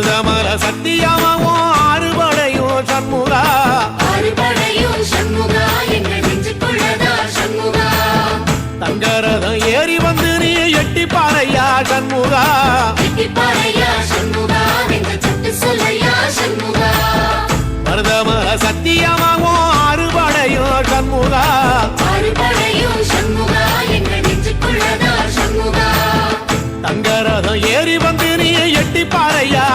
அமிர்தமர சத்தியமோ ஆறுபடையோ சண்முகா. ஆறுபடையோ சண்முகா எங்கள் தங்கரதம் ஏறி வந்து நீ எட்டி சண்முகா. எட்டி பாறையா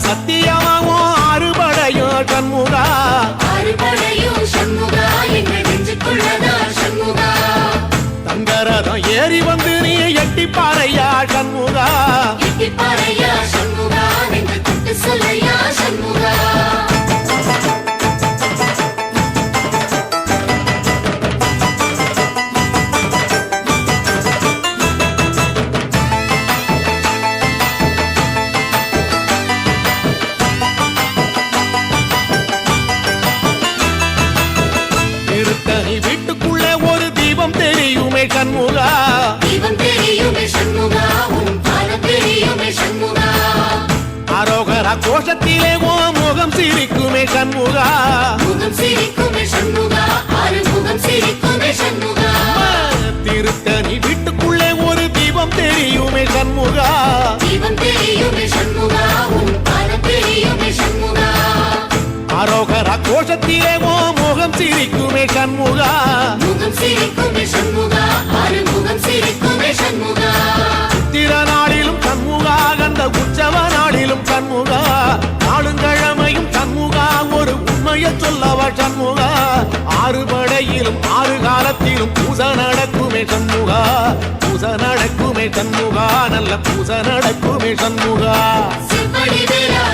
சத்தியமாவும் அறுபடையோ சண்முகா. ஆறுபடையும் சண்முகா எங்கள் நெஞ்சுக்குள்ளதா சண்முகா? தங்கரதம் ஏறி வந்து நீ எட்டி பாறையா எட்டிப்பாறையா சண்முகா தெரியுமே கண்முகா. தீபம் தெரியுமே சண்முகா உன் பாதம் தெரியுமே சண்முகா. அரோகரா கோஷத்திலே ஓ முகம் சிரிக்குமே கண்முகா முகம் சிரிக்குமே சண்முகா ஆறு முகம் சிரிக்குமே சண்முகா. திருத்தணி வீட்டுக்குள்ளே ஒரு தீபம் தெரியுமே தீபம் சண்முகா உன் பாதம் தெரியுமே சண்முகா. அரோகரா கோஷத்திலே ஓ முகம் சிரிக்குமே கண்முகா முகம் சிரிக்குமே காலத்திலும் பூச நடக்குமே சண்முகா. பூச நடக்குமே சண்முகா. நல்ல பூச நடக்குமே சண்முகா. செப்படி வேலா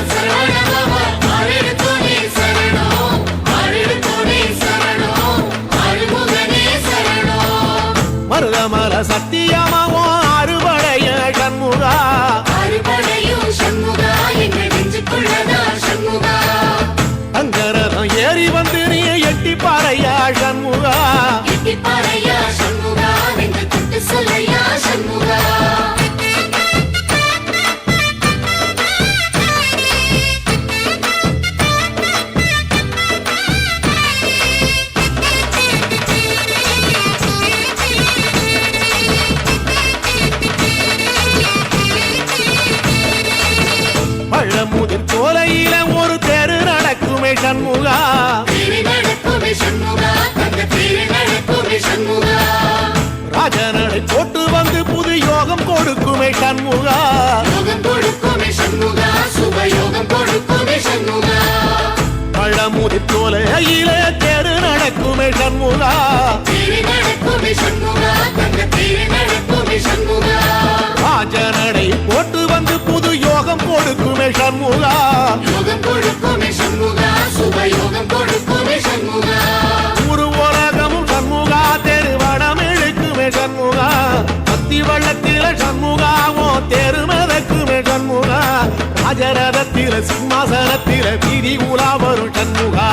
சண்முகா. ராஜனடை போட்டு வந்து புது யோகம் கொடுக்குமே சண்முகா. நடக்குமே சண்முகா. தங்க தேரி நடக்குமே சண்முகா. ராஜனடை போட்டு வந்து புது யோகம் கொடுக்குமே சண்முகா. ராஜரதத்தில சிம்மாசனத்தில வீதி உலா வரும் சண்முகா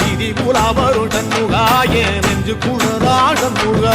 வீதி உலா வரும் சண்முகா என் நெஞ்சு குழதா சண்முகா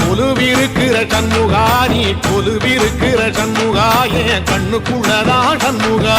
கொலுவிருக்கிற சண்முகா நீ கொலுவிருக்கிற சண்முகா என் கண்ணுக்குள்ளதான் சண்முகா